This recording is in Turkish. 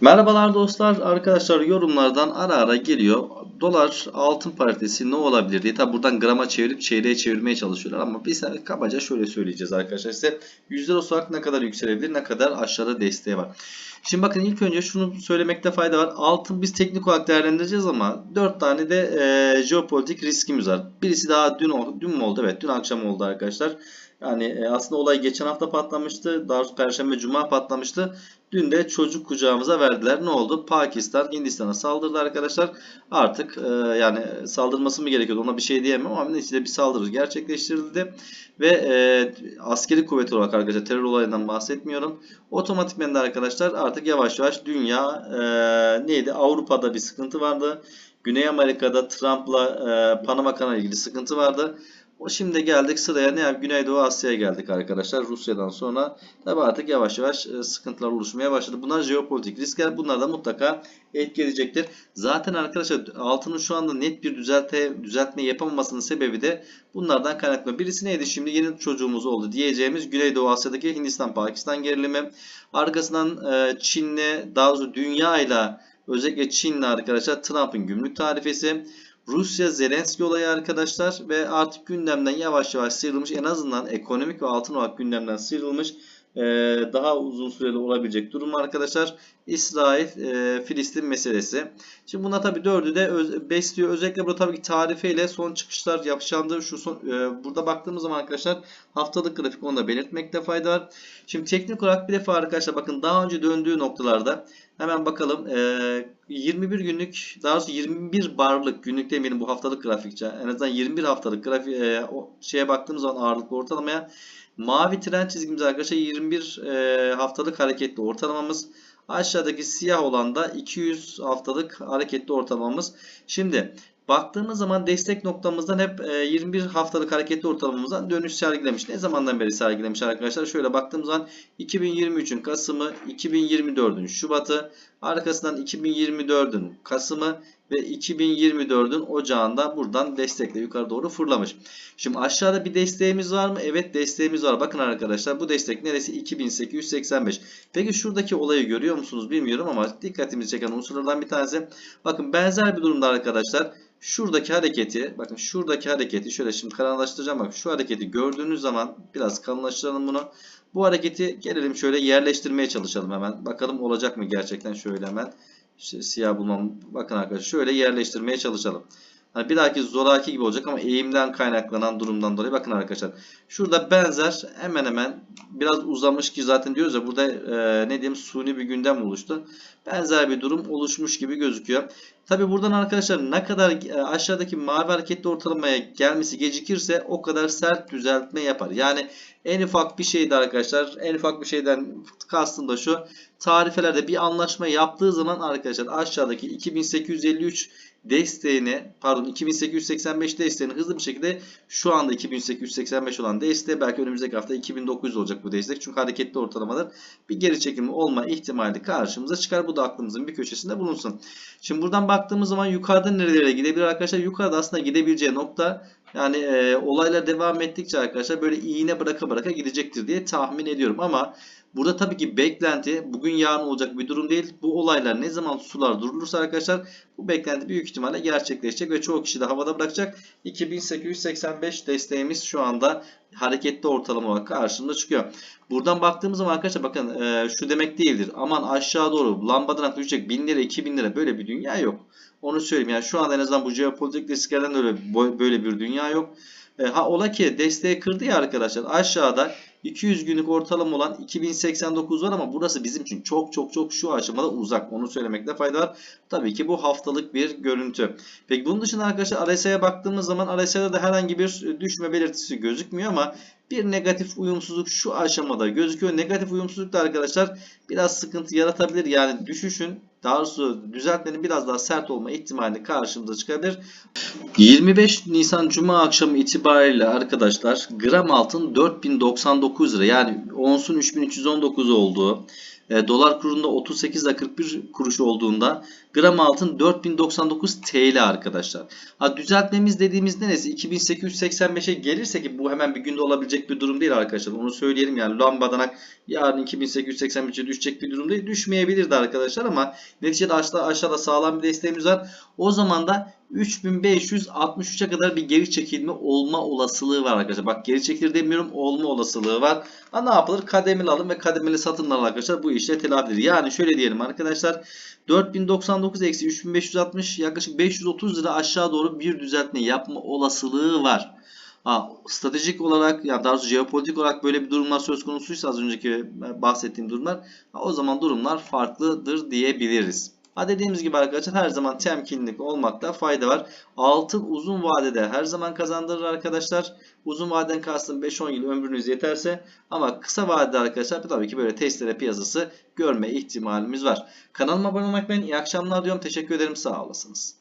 Merhabalar dostlar. Arkadaşlar yorumlardan ara ara geliyor. Dolar altın paritesi ne olabilir diye. Tabi buradan grama çevirip çeyreğe çevirmeye çalışıyorlar. Ama biz hani kabaca şöyle söyleyeceğiz arkadaşlar. Size yüzler olarak ne kadar yükselebilir ne kadar aşağıda desteği var. Şimdi bakın ilk önce şunu söylemekte fayda var. Altın biz teknik olarak değerlendireceğiz ama 4 tane de e, jeopolitik riskimiz var. Birisi daha dün, dün mü oldu? Evet dün akşam oldu arkadaşlar. Yani e, aslında olay geçen hafta patlamıştı. Daha sonra Perşembe Cuma patlamıştı. Dün de çocuk kucağımıza verdiler. Ne oldu? Pakistan Hindistan'a saldırdı arkadaşlar. Artık e, yani saldırması mı gerekiyordu ona bir şey diyemem ama neticede bir saldırı gerçekleştirildi. Ve e, askeri kuvvet olarak arkadaşlar terör olayından bahsetmiyorum. Otomatikmen de arkadaşlar artık yavaş yavaş dünya e, neydi? Avrupa'da bir sıkıntı vardı. Güney Amerika'da Trump'la e, Panama kanalı ilgili sıkıntı vardı. Şimdi geldik sıraya ne? Güneydoğu Asya'ya geldik arkadaşlar. Rusya'dan sonra tabi artık yavaş yavaş e, sıkıntılar oluşmaya başladı. Bunlar jeopolitik riskler. Bunlar da mutlaka etki edecektir. Zaten arkadaşlar altının şu anda net bir düzelte, düzeltme yapamamasının sebebi de bunlardan kaynaklı. Birisi neydi şimdi? Yeni çocuğumuz oldu diyeceğimiz Güneydoğu Asya'daki Hindistan-Pakistan gerilimi. Arkasından e, Çin'le daha doğrusu dünyayla özellikle Çin'le arkadaşlar Trump'ın gümrük tarifesi. Rusya Zelenski olayı arkadaşlar ve artık gündemden yavaş yavaş sıyrılmış en azından ekonomik ve altın olarak gündemden sıyrılmış e, daha uzun süreli olabilecek durum arkadaşlar. İsrail e, Filistin meselesi. Şimdi buna tabii dördü de besliyor. Özellikle burada tabii ki tarifeyle son çıkışlar yaşandı. Şu son, e, burada baktığımız zaman arkadaşlar haftalık grafik onu da belirtmekte fayda var. Şimdi teknik olarak bir defa arkadaşlar bakın daha önce döndüğü noktalarda hemen bakalım. E, 21 günlük daha doğrusu 21 barlık günlük demeyelim bu haftalık grafikçe. En azından 21 haftalık grafik e, o şeye baktığımız zaman ağırlıklı ortalamaya Mavi tren çizgimiz arkadaşlar 21 e, haftalık hareketli ortalamamız. Aşağıdaki siyah olan da 200 haftalık hareketli ortalamamız. Şimdi baktığımız zaman destek noktamızdan hep e, 21 haftalık hareketli ortalamamızdan dönüş sergilemiş. Ne zamandan beri sergilemiş arkadaşlar? Şöyle baktığımız zaman 2023'ün Kasım'ı, 2024'ün Şubat'ı, arkasından 2024'ün Kasım'ı ve 2024'ün ocağında buradan destekle yukarı doğru fırlamış. Şimdi aşağıda bir desteğimiz var mı? Evet desteğimiz var. Bakın arkadaşlar bu destek neresi? 2885. Peki şuradaki olayı görüyor musunuz bilmiyorum ama dikkatimizi çeken unsurlardan bir tanesi. Bakın benzer bir durumda arkadaşlar şuradaki hareketi bakın şuradaki hareketi şöyle şimdi kalınlaştıracağım bak şu hareketi gördüğünüz zaman biraz kalınlaştıralım bunu. Bu hareketi gelelim şöyle yerleştirmeye çalışalım hemen. Bakalım olacak mı gerçekten şöyle hemen. İşte siyah bulmam. Bakın arkadaşlar şöyle yerleştirmeye çalışalım. Hani bir dahaki zoraki gibi olacak ama eğimden kaynaklanan durumdan dolayı bakın arkadaşlar. Şurada benzer hemen hemen biraz uzamış ki zaten diyoruz ya burada e, ne diyeyim suni bir gündem oluştu. Benzer bir durum oluşmuş gibi gözüküyor. Tabi buradan arkadaşlar ne kadar e, aşağıdaki mavi hareketli ortalamaya gelmesi gecikirse o kadar sert düzeltme yapar. Yani en ufak bir şeyde arkadaşlar en ufak bir şeyden kastım da şu tarifelerde bir anlaşma yaptığı zaman arkadaşlar aşağıdaki 2853 desteğini pardon 2885 desteğini hızlı bir şekilde şu anda 2885 olan desteği belki önümüzdeki hafta 2900 olacak bu destek. Çünkü hareketli ortalamalar bir geri çekimi olma ihtimali karşımıza çıkar. Bu da aklımızın bir köşesinde bulunsun. Şimdi buradan baktığımız zaman yukarıda nerelere gidebilir arkadaşlar? Yukarıda aslında gidebileceği nokta yani e, olaylar devam ettikçe arkadaşlar böyle iğne bıraka bıraka gidecektir diye tahmin ediyorum. Ama burada tabii ki beklenti bugün yarın olacak bir durum değil. Bu olaylar ne zaman sular durulursa arkadaşlar bu beklenti büyük ihtimalle gerçekleşecek ve çoğu kişi de havada bırakacak. 2885 desteğimiz şu anda hareketli ortalama olarak karşımıza çıkıyor. Buradan baktığımız zaman arkadaşlar bakın e, şu demek değildir. Aman aşağı doğru lambadan aklı düşecek 1000 lira 2000 lira böyle bir dünya yok. Onu söyleyeyim. Yani şu anda en azından bu jeopolitik risklerden öyle böyle bir dünya yok. E, ha ola ki desteği kırdı ya arkadaşlar. Aşağıda 200 günlük ortalama olan 2089 var ama burası bizim için çok çok çok şu aşamada uzak. Onu söylemekte fayda var. Tabii ki bu haftalık bir görüntü. Peki bunun dışında arkadaşlar RSI'ye baktığımız zaman RSI'de de herhangi bir düşme belirtisi gözükmüyor ama bir negatif uyumsuzluk şu aşamada gözüküyor. Negatif uyumsuzluk da arkadaşlar biraz sıkıntı yaratabilir. Yani düşüşün daha doğrusu düzeltmenin biraz daha sert olma ihtimali karşımıza çıkabilir. 25 Nisan Cuma akşamı itibariyle arkadaşlar gram altın 4099 lira yani onsun 3319 olduğu e, dolar kurunda 38 ile 41 kuruş olduğunda gram altın 4099 TL arkadaşlar. Ha, düzeltmemiz dediğimiz neresi? 2885'e gelirse ki bu hemen bir günde olabilecek bir durum değil arkadaşlar. Onu söyleyelim yani lambadanak yarın 2885'e düşecek bir durum değil. Düşmeyebilir de arkadaşlar ama neticede aşağıda, aşağıda sağlam bir desteğimiz var. O zaman da 3563'e kadar bir geri çekilme olma olasılığı var arkadaşlar. Bak geri çekilir demiyorum olma olasılığı var. Ha ne yapılır? Kademeli alım ve kademeli satımlar arkadaşlar bu işle telafi. Yani şöyle diyelim arkadaşlar. 4099 eksi 3560 yaklaşık 530 lira aşağı doğru bir düzeltme yapma olasılığı var. Ha, stratejik olarak ya daha doğrusu jeopolitik olarak böyle bir durumlar söz konusuysa az önceki bahsettiğim durumlar ha, o zaman durumlar farklıdır diyebiliriz. Ha dediğimiz gibi arkadaşlar her zaman temkinlik olmakta fayda var. Altın uzun vadede her zaman kazandırır arkadaşlar. Uzun vadeden kastım 5-10 yıl ömrünüz yeterse ama kısa vadede arkadaşlar tabii ki böyle testere piyasası görme ihtimalimiz var. Kanalıma abone olmayı unutmayın. İyi akşamlar diyorum. Teşekkür ederim. Sağ olasınız.